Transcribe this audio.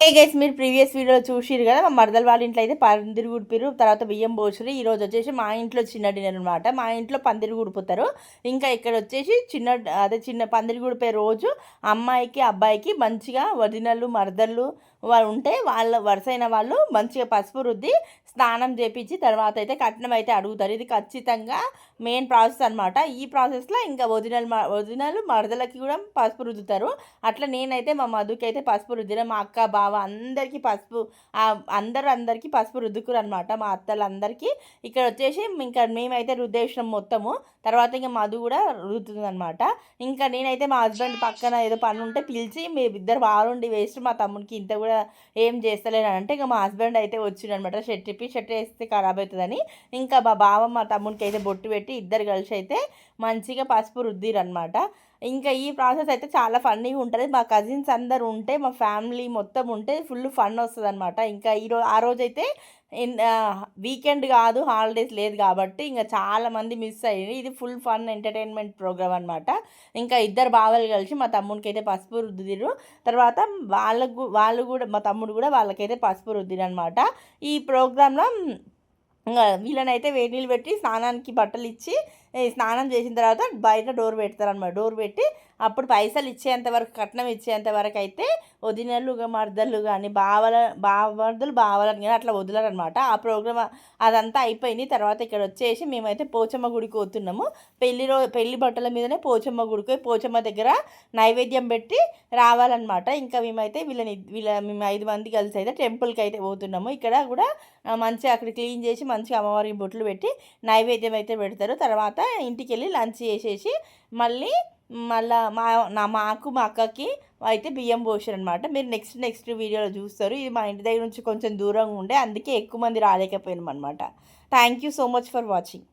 ఏ guys మీరు previous వీడియోలో చూసిరు కదా మా మరదల వాళ్ళ ఇంట్లో అయితే పందిరి గుడిపిరు తర్వాత బియ్యం పోసిరు ఈ రోజు వచ్చేసి మా ఇంట్లో చిన్న డిన్నర్ అనమాట మా ఇంట్లో పందిరి గుడిపుతారు ఇంకా ఇక్కడ వచ్చేసి చిన్న అదే చిన్న పందిరి గుడిపే రోజు అమ్మాయికి అబ్బాయికి మంచిగా వదినలు మరదళ్ళు ఉంటే వాళ్ళ వరుసైన వాళ్ళు మంచిగా పసుపు రుద్ది స్నానం చేపించి తర్వాత అయితే కట్నం అయితే అడుగుతారు. ఇది ఖచ్చితంగా మెయిన్ ప్రాసెస్ అనమాట ఈ ప్రాసెస్లో ఇంకా వదినలు వదినలు మరదలకి కూడా పసుపు రుద్దుతారు. అట్లా నేనైతే మా మధుకి అయితే పసుపు రుద్దిన మా అక్క బావ అందరికీ పసుపు అందరూ అందరికీ పసుపు రుద్దుకురు అనమాట మా అత్తలందరికీ. ఇక్కడ వచ్చేసి ఇంకా మేమైతే రుద్దేసినాం మొత్తము. తర్వాత ఇంకా మధు కూడా రుద్దుతుంది అనమాట ఇంకా నేనైతే మా హస్బెండ్ పక్కన ఏదో పని ఉంటే పిలిచి మీ ఇద్దరు బాగుండి వేస్ట్ మా తమ్మునికి ఇంత కూడా కూడా ఏం చేస్తలేను అంటే ఇంకా మా హస్బెండ్ అయితే వచ్చిండు అనమాట షర్ట్ ఇప్పి షర్ట్ వేస్తే ఖరాబ్ అవుతుందని. ఇంకా మా బావ మా తమ్మునికి అయితే బొట్టు పెట్టి ఇద్దరు కలిసి అయితే మంచిగా పసుపు రుద్దిరు అనమాట ఇంకా ఈ ప్రాసెస్ అయితే చాలా ఫన్నీగా ఉంటుంది. మా కజిన్స్ అందరు ఉంటే మా ఫ్యామిలీ మొత్తం ఉంటే ఫుల్ ఫన్ వస్తుంది అనమాట ఇంకా ఈరోజు ఆ రోజైతే వీకెండ్ కాదు హాలిడేస్ లేదు కాబట్టి ఇంకా చాలామంది మిస్ అయ్యింది ఇది ఫుల్ ఫన్ ఎంటర్టైన్మెంట్ ప్రోగ్రామ్ అనమాట ఇంకా ఇద్దరు బావలు కలిసి మా తమ్మునికి అయితే పసుపు రుద్దిరు తర్వాత వాళ్ళకు వాళ్ళు కూడా మా తమ్ముడు కూడా వాళ్ళకైతే పసుపు రుద్దిరు అనమాట ఈ ప్రోగ్రాంలో వీళ్ళనైతే వేడి నీళ్ళు పెట్టి స్నానానికి బట్టలు ఇచ్చి స్నానం చేసిన తర్వాత బయట డోర్ పెడతారనమాట డోర్ పెట్టి అప్పుడు పైసలు ఇచ్చేంత వరకు కట్నం ఇచ్చేంత వరకు అయితే వదినలు మర్దలు కానీ బావల బావమర్దలు బావలని కానీ అట్లా వదలరనమాట. ఆ ప్రోగ్రామ్ అదంతా అయిపోయింది. తర్వాత ఇక్కడ వచ్చేసి మేమైతే పోచమ్మ గుడికి పోతున్నాము. పెళ్ళి రో పెళ్ళి బట్టల మీదనే పోచమ్మ గుడికి పోచమ్మ దగ్గర నైవేద్యం పెట్టి రావాలన్నమాట ఇంకా మేమైతే వీళ్ళని వీళ్ళ మేము ఐదు మంది కలిసి అయితే టెంపుల్కి అయితే పోతున్నాము. ఇక్కడ కూడా మంచిగా అక్కడ క్లీన్ చేసి మంచిగా అమ్మవారికి బొట్లు పెట్టి నైవేద్యం అయితే పెడతారు. తర్వాత ఇంటికి వెళ్ళి లంచ్ చేసేసి మళ్ళీ మళ్ళా మా నా మాకు మా అక్కకి అయితే బియ్యం పోసారు అనమాట మీరు నెక్స్ట్ నెక్స్ట్ వీడియోలో చూస్తారు. ఇది మా ఇంటి దగ్గర నుంచి కొంచెం దూరంగా ఉండే అందుకే ఎక్కువ మంది రాలేకపోయినాం అనమాట thank you so much for watching